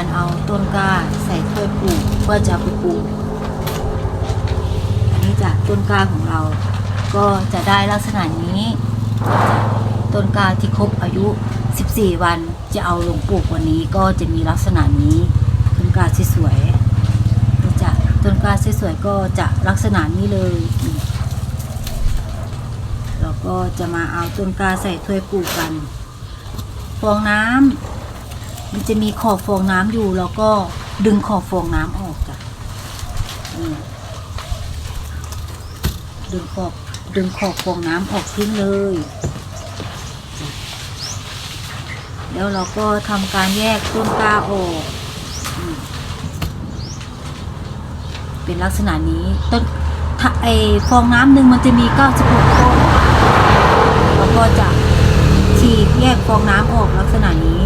การเอาต้นกล้าใส่ถ้วยปลูกเพื่อจะไปปลูกอันนี้จากต้นกล้าของเรา ก็จะได้ลักษณะนี้ต้นกล้าที่ครบอายุ 14 วันจะเอาลงปลูกวันนี้ก็จะมีลักษณะนี้ต้นกล้าสวยๆจะต้นกล้าสวยๆก็จะลักษณะนี้เลยเราก็จะมาเอาต้นกล้าใส่ถ้วยปลูกกันฟองน้ำ มันจะมีขอบฟองน้ำอยู่ แล้วก็ดึงขอบฟองน้ำออกจ้ะดึงขอบดึงขอบฟองน้ำออกทิ้งเลย แล้วเราก็ทำการแยกต้นกล้าออกอเป็นลักษณะนี้ต้นไอฟองน้ำหนึ่งมันจะมี 96 ต้นเราก็จะฉีกแยกฟองน้ำออกลักษณะนี้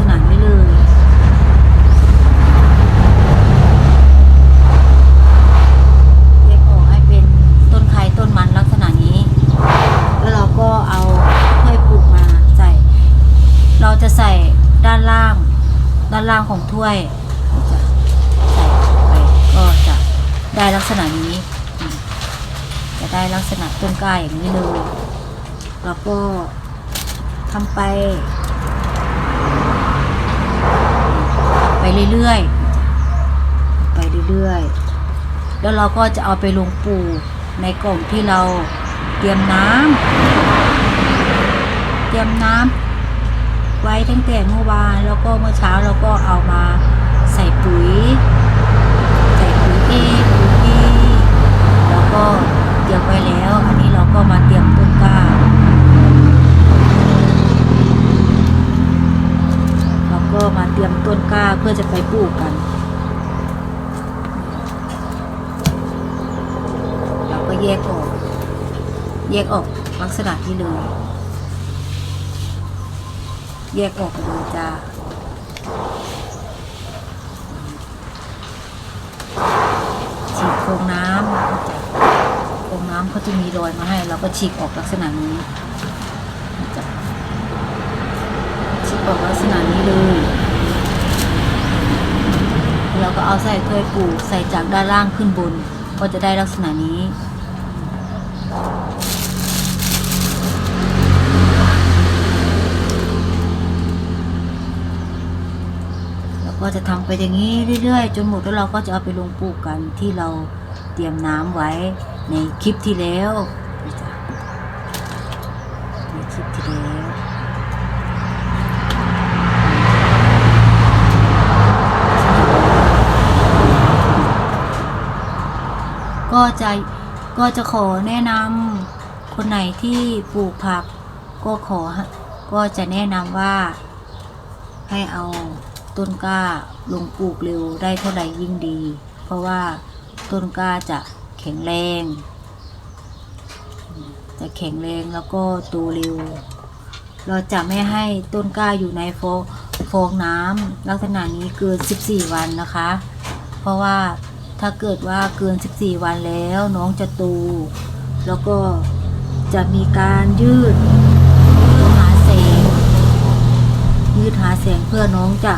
ยกออกลักษณะนี้เลยแยกออกให้เป็นต้นไครต้นมันลักษณะนี้ แล้วเราก็เอาถ้วยปลูกมาใส่ เราจะใส่ด้านล่าง ด้านล่างของถ้วยจะใส่ไปก็จะได้ลักษณะนี้ จะได้ลักษณะต้นกล้าอย่างนี้เลย แล้วก็ทำไป ไปเรื่อยๆ ไปเรื่อยๆ แล้วเราก็จะเอาไปลงปลูกในกล่องที่เราเตรียมน้ำเตรียมน้ำไว้ตั้งแต่เมื่อวานแล้วก็เมื่อเช้าเราก็เอามาใส่ปุ๋ย ใส่ปุ๋ยเอปุ๋ยบีแล้วก็เตรียมไว้แล้ว อันนี้เราก็มาเตรียมต้นกล้า เราก็มาเตรียมต้นกล้าเพื่อ จะไปปลูกกันเราก็แยกออก แยกออกลักษณะที่เลยแยกออกเลยจ้าฉีกโครงน้ำโครงน้ำเขาจะมีรอยมาให้ เราก็ฉีกออกลักษณะนี้ฉีกออกลักษณะนี้เลย เราก็เอาใส่ถ้วยปลูกใส่จากด้านล่างขึ้นบน ก็จะได้ลักษณะนี้ แล้วก็จะทำไปอย่างนี้เรื่อยๆ จนหมดแล้วเราก็จะเอาไปลงปลูกกันที่เราเตรียมน้ำไว้ในคลิปที่แล้วนี่จ้ะในคลิปที่แล้ว ก็จะก็จะขอแนะนำคนไหนที่ปลูกผัก ก็ขอก็จะแนะนำว่า ให้เอาต้นกล้าลงปลูกเร็วได้เท่าไหร่ยิ่งดี เพราะว่าต้นกล้าจะแข็งแรง จะแข็งแรงแล้วก็โตเร็ว เราจะไม่ให้ต้นกล้าอยู่ในฟองฟองน้ำลักษณะนี้เกิน 14 วันนะคะ เพราะว่า ถ้าเกิดว่าเกิน 14 วันแล้วน้องจะโตแล้วก็จะมีการยืดยืดหาแสง ยืดหาแสงเพื่อน้องจะ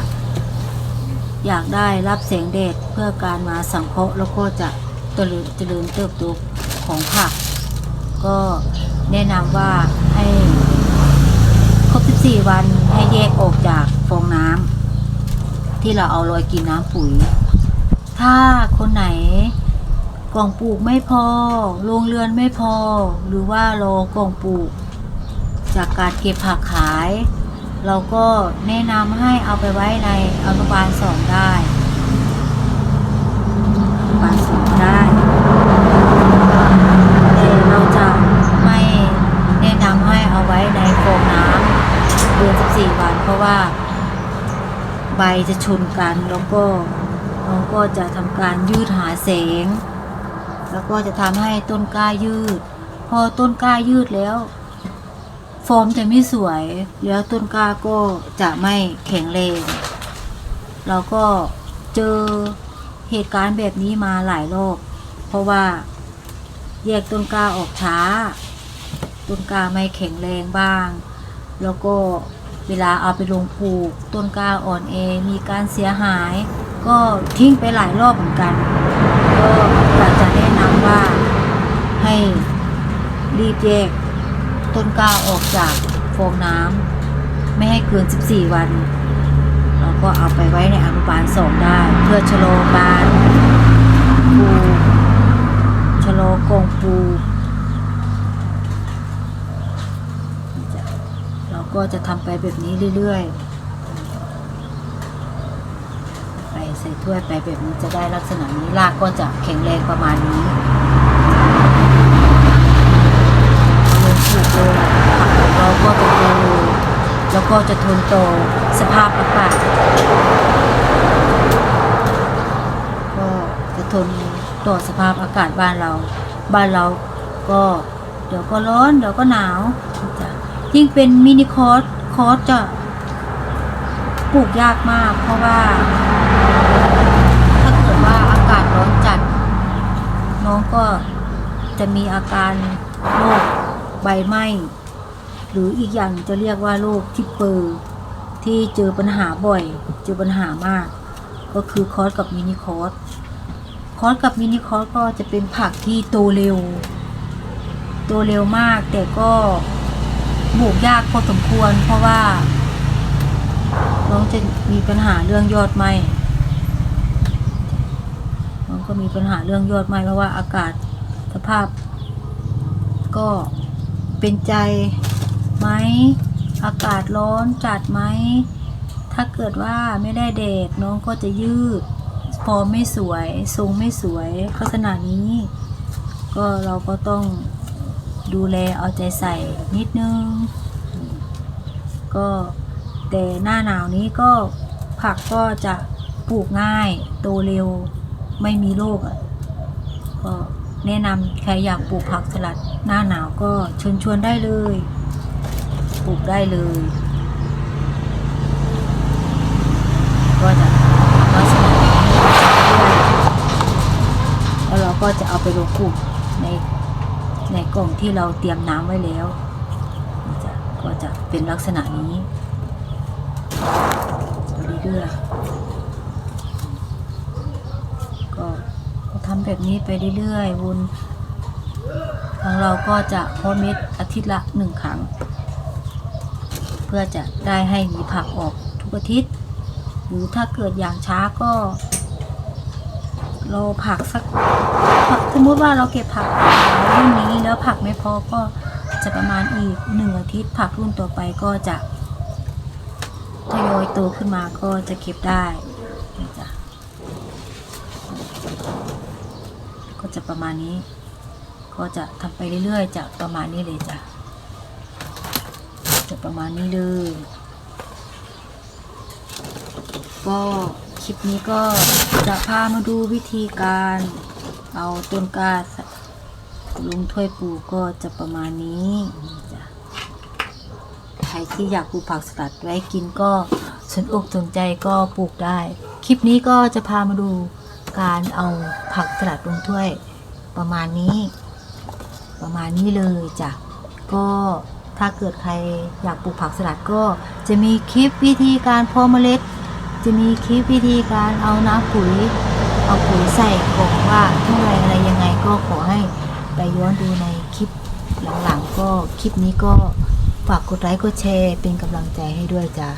อยากได้รับแสงแดดเพื่อการมาสังเคราะห์แล้วก็จะเจริญเจริญเติบโตของผัก ก็แนะนำว่าให้ครบ 14 วันให้แยกออกจากฟองน้ำที่เราเอาลอยกินน้ำปุ๋ย ถ้าคนไหนกล่องปลูกไม่พอโรงเรือนไม่พอ หรือว่ารอกล่องปลูก จากการเก็บผักขาย เราก็แนะนำให้เอาไปไว้ในอนุบาลสองได้อนุบาลสองได้แต่เราจะไม่แนะนำให้เอาไว้ในฟองน้ำเกิน14 วันเพราะว่า ใบจะชนกันแล้วก็ น้องก็จะทำการยืดหาแสง แล้วก็จะทำให้ต้นกล้ายืด พอต้นกล้ายืดแล้วฟอร์มจะไม่สวย แล้วต้นกล้าก็จะไม่แข็งแรงเราก็เจอเหตุการณ์แบบนี้มาหลายรอบเพราะว่าแยกต้นกล้าออกช้า ต้นกล้าไม่แข็งแรงบ้าง แล้วก็เวลาเอาไปลงปลูก ต้นกล้าอ่อนแอมีการเสียหาย ก็ทิ้งไปหลายรอบเหมือนกัน ก็อยากจะแนะนำว่าให้รีบแยกต้นกล้าออกจากฟองน้ำไม่ให้เกิน 14 วัน เราก็เอาไปไว้ในอนุบาลสองได้ เพื่อชะลอการปูชะลอกองปูเราก็จะทำไปแบบนี้เรื่อยๆ ไป ใส่ถ้วยไปแบบนี้จะได้ลักษณะนี้รากก็จะแข็งแรงประมาณนี้ลงปลูกเลยผักของเราก็จะโตแล้วก็จะทนต่อสภาพอากาศก็จะทนต่อสภาพอากาศบ้านเรา บ้านเราก็เดี๋ยวก็ร้อนเดี๋ยวก็หนาวยิ่งเป็นมินิคอร์สคอร์สจะปลูกยากมากเพราะว่าเกิดว่าอากาศร้อนจัด น้ องก็จะมีอาการโรคใบไหม้หรืออีกอย่างจะเรียกว่าโรคทิปเปอร์ที่เจอปัญหาบ่อย เจอปัญหามาก ก็คือคอร์สกับมินิคอร์สคอร์สกับมินิคอร์สก็จะเป็นผักที่โตเร็ว โตเร็วมากแต่ก็ปลูกยากพอสมควร เพราะว่าน้องจะมีปัญหาเรื่องยอดไห มน้องก็มีปัญหาเรื่องยอดไหมเพราะว่าอากาศสภาพ ก็เป็นใจไหมอากาศร้อนจัดไหมถ้าเกิดว่าไม่ได้แดดน้องก็จะยืดฟอร์มไม่สวย ทรงไม่สวยลักษณะนี้ ก็เราก็ต้องดูแลเอาใจใส่นิดนึง ก็แต่หน้าหนาวนี้ก็ผักก็จะปลูกง่าย โตเร็ว ไม่มีโรคอะก็แนะนำใครอยากปลูกผักสลัดหน้าหนาวก็เชิญชวนได้เลย ปลูกได้เลย ก็จะลักษณะนี้แล้วเราก็จะเอาไปลงปลูกในในกล่องที่เราเตรียมน้ำไว้แล้วก็จะเป็นลักษณะนี้ไปเรื่อยๆ ก็ทำแบบนี้ไปเรื่อยๆวนของเราก็จะเพาะเม็ดอาทิตย์ละหนึ่งครั้ง เพื่อจะได้ให้มีผักออกทุกอาทิตย์ หรือถ้าเกิดอย่างช้าก็รอผักสักผักสมมติว่าเราเก็บผักรุ่นนี้แล้วผักไม่พอก็จะประมาณอีกหนึ่งอาทิตย์ ผักรุ่นต่อไปก็จะทยอยโตขึ้นมาก็จะเก็บได้นี่จ้ะก็ จะประมาณนี้ ก็จะทำไปเรื่อยๆจะประมาณนี้เลยจ้ะจะประมาณนี้เลย ก็คลิปนี้ก็จะพามาดูวิธีการเอาต้นกาลุงถ้วยปูก็จะประมาณนี้จ้ะใครที่อยากปลูกผักสลัดไว้กินก็สนอกสนใจก็ปลูกได้ คลิปนี้ก็จะพามาดู การเอาผักสลัดลงถ้วยประมาณนี้ ประมาณนี้เลยจ้ะก็ถ้าเกิดใครอยากปลูกผักสลัดก็จะมีคลิปวิธีการเพาะเมล็ด จะมีคลิปวิธีการเอาน้ำปุ๋ย เอาปุ๋ยใส่กล่องว่าเท่าไรอะไรยังไงก็ขอให้ไปย้อนดูในคลิปหลังๆก็คลิปนี้ก็ฝากกดไลค์กดแชร์เป็นกำลังใจให้ด้วยจ้า